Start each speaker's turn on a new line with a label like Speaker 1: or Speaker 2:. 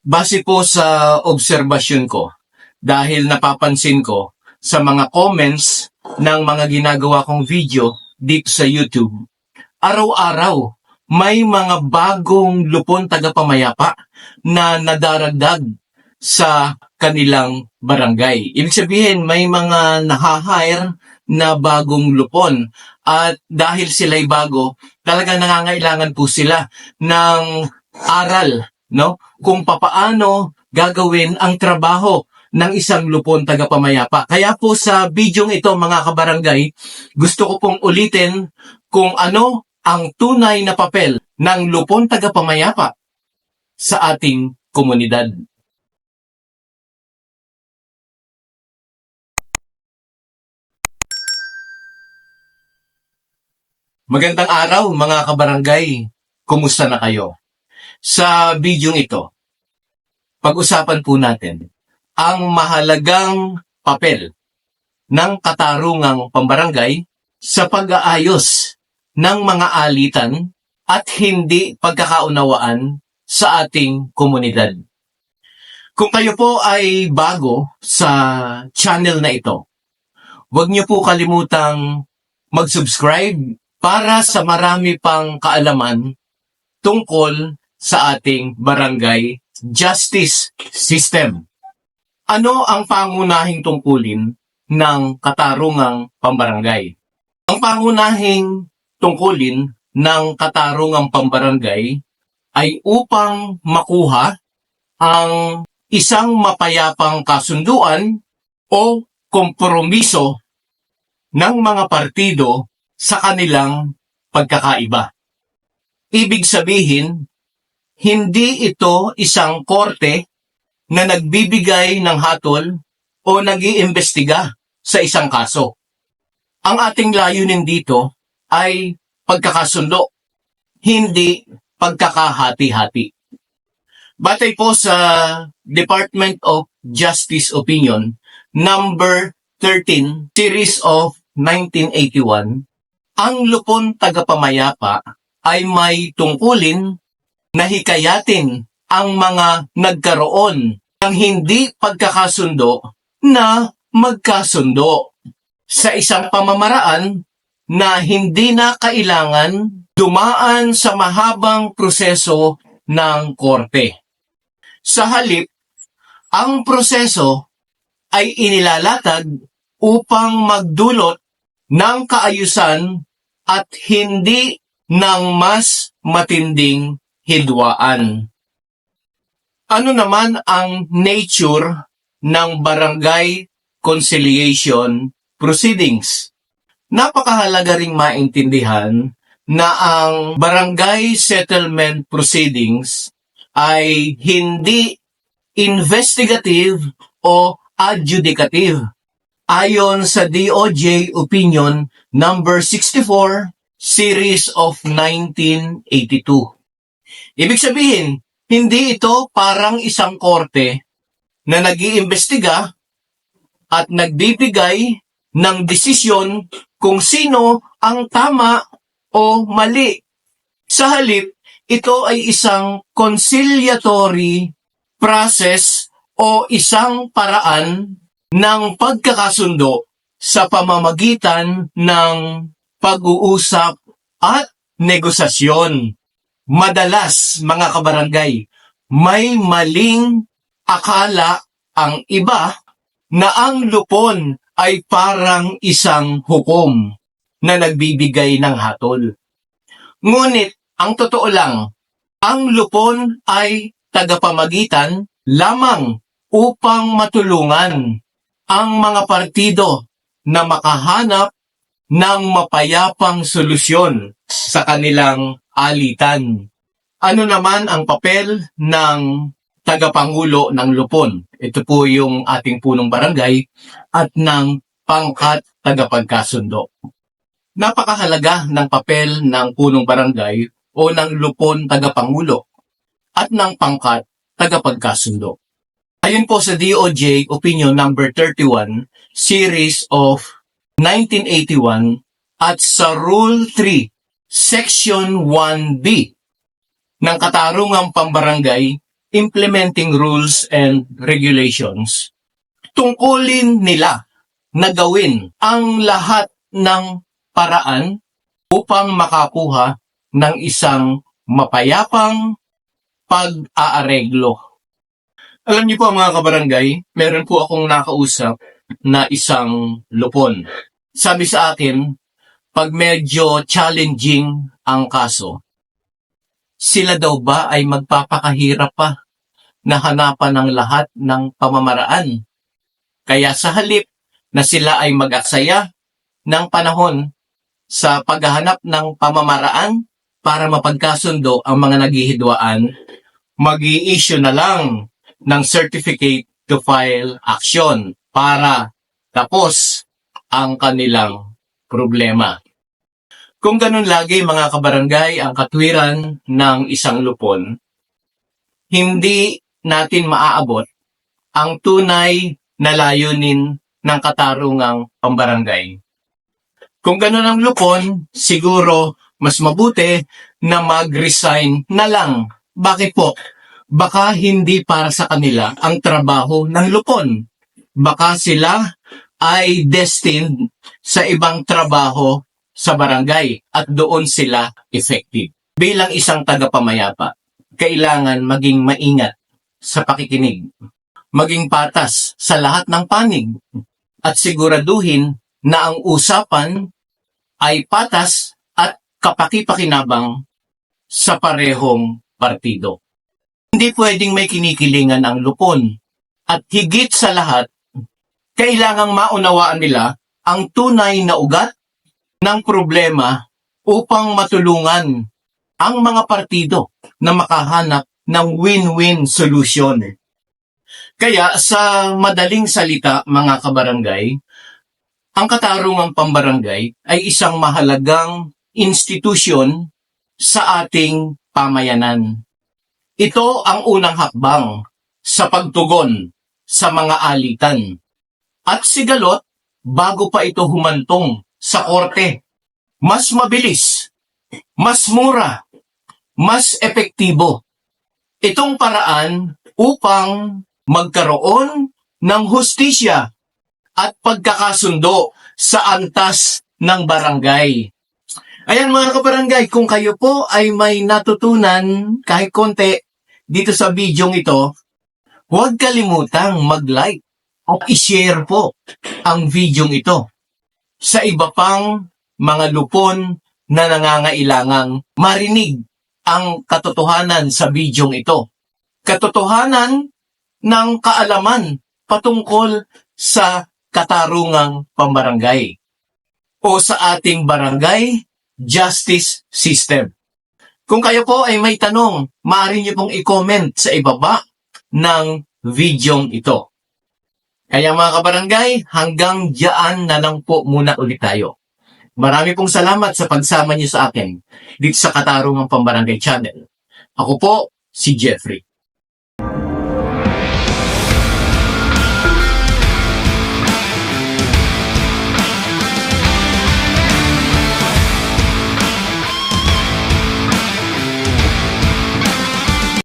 Speaker 1: Base po sa obserbasyon ko, dahil napapansin ko sa mga comments ng mga ginagawa kong video dito sa YouTube, araw-araw may mga bagong lupon tagapamayapa na nadaragdag sa kanilang barangay. Ibig sabihin, may mga naha-hire na bagong lupon. At dahil sila'y bago, talagang nangangailangan po sila ng aral, no? Kung papaano gagawin ang trabaho ng isang lupon tagapamayapa. Kaya po sa bidyong ito mga kabarangay, gusto ko pong ulitin kung ano ang tunay na papel ng lupon tagapamayapa sa ating komunidad. Magandang araw mga kabarangay. Kumusta na kayo? Sa bidyong ito, pag-usapan po natin ang mahalagang papel ng katarungang pambarangay sa pag-aayos ng mga alitan at hindi pagkakaunawaan sa ating komunidad. Kung kayo po ay bago sa channel na ito, huwag niyo po kalimutang mag-subscribe para sa marami pang kaalaman tungkol sa ating barangay justice system. Ano ang pangunahing tungkulin ng katarungang pambarangay? Ang pangunahing tungkulin ng katarungang pambarangay ay upang makuha ang isang mapayapang kasunduan o kompromiso ng mga partido sa kanilang pagkakaiba. Ibig sabihin, hindi ito isang korte na nagbibigay ng hatol o nag-iimbestiga sa isang kaso. Ang ating layunin dito ay pagkakasundo, hindi pagkakahati-hati. Batay po sa Department of Justice Opinion number 13 series of 1981, ang lupon tagapamayapa ay may tungkulin na hikayatin ang mga nagkaroon ng hindi pagkakasundo na magkasundo sa isang pamamaraan na hindi na kailangan dumaan sa mahabang proseso ng korte. Sa halip, ang proseso ay inilalatag upang magdulot ng kaayusan at hindi ng mas matinding hidwaan. Ano naman ang nature ng barangay conciliation proceedings? Napakahalaga ring maintindihan na ang barangay settlement proceedings ay hindi investigative o adjudicative ayon sa DOJ Opinion number 64 series of 1982. Ibig sabihin, hindi ito parang isang korte na nag-iimbestiga at nagbibigay ng desisyon kung sino ang tama o mali. Sa halip, ito ay isang conciliatory process o isang paraan ng pagkakasundo sa pamamagitan ng pag-uusap at negosasyon. Madalas, mga kabarangay, may maling akala ang iba na ang lupon ay parang isang hukom na nagbibigay ng hatol. Ngunit, ang totoo lang, ang lupon ay tagapamagitan lamang upang matulungan ang mga partido na makahanap ng mapayapang solusyon sa kanilang alitan. Ano naman ang papel ng tagapangulo ng lupon? Ito po yung ating punong barangay at ng pangkat tagapagkasundo. Napakahalaga ng papel ng punong barangay o ng lupon tagapangulo at ng pangkat tagapagkasundo. Ayon po sa DOJ Opinion number 31, series of 1981 at sa Rule 3, Section 1B ng Katarungang Pambarangay, implementing rules and regulations, tungkulin nila na gawin ang lahat ng paraan upang makakuha ng isang mapayapang pag-aareglo. Alam niyo po mga kabarangay, meron po akong nakausap na isang lupon. Sabi sa akin, pag medyo challenging ang kaso, sila daw ba ay magpapakahirap pa na hanapan ng lahat ng pamamaraan. Kaya sa halip na sila ay mag-aksaya ng panahon sa paghahanap ng pamamaraan para mapagkasundo ang mga naghihidwaan, mag issue na lang ng certificate to file action para tapos ang kanilang problema. Kung ganun lagi mga kabarangay ang katwiran ng isang lupon, hindi natin maaabot ang tunay na layunin ng katarungang pambarangay. Kung ganun ang lupon, siguro mas mabuti na mag-resign na lang. Bakit po? Baka hindi para sa kanila ang trabaho ng lupon. Baka sila ay destined sa ibang trabaho sa barangay at doon sila effective. Bilang isang tagapamayapa, kailangan maging maingat sa pakikinig, maging patas sa lahat ng panig, at siguraduhin na ang usapan ay patas at kapakipakinabang sa parehong partido. Hindi pwedeng may kinikilingan ang lupon at higit sa lahat, kailangang maunawaan nila ang tunay na ugat ng problema upang matulungan ang mga partido na makahanap ng win-win solution. Kaya sa madaling salita mga kabarangay, ang katarungang pambarangay ay isang mahalagang institusyon sa ating pamayanan. Ito ang unang hakbang sa pagtugon sa mga alitan. At sigalot, bago pa ito humantong sa korte, mas mabilis, mas mura, mas epektibo. Itong paraan upang magkaroon ng hustisya at pagkakasundo sa antas ng barangay. Ayan mga kabarangay, kung kayo po ay may natutunan kahit konti dito sa bidyong ito, huwag kalimutang mag-like at i-share po ang bidyong ito sa iba pang mga lupon na nangangailangang marinig ang katotohanan sa bidyong ito. Katotohanan ng kaalaman patungkol sa katarungang pambarangay o sa ating barangay justice system. Kung kayo po ay may tanong, maaari niyo pong i-comment sa ibaba ng videong ito. Kaya mga kabarangay, hanggang diyan na lang po muna ulit tayo. Marami pong salamat sa pagsama niyo sa akin dito sa Katarungang Pambarangay Channel. Ako po, si Jeffrey.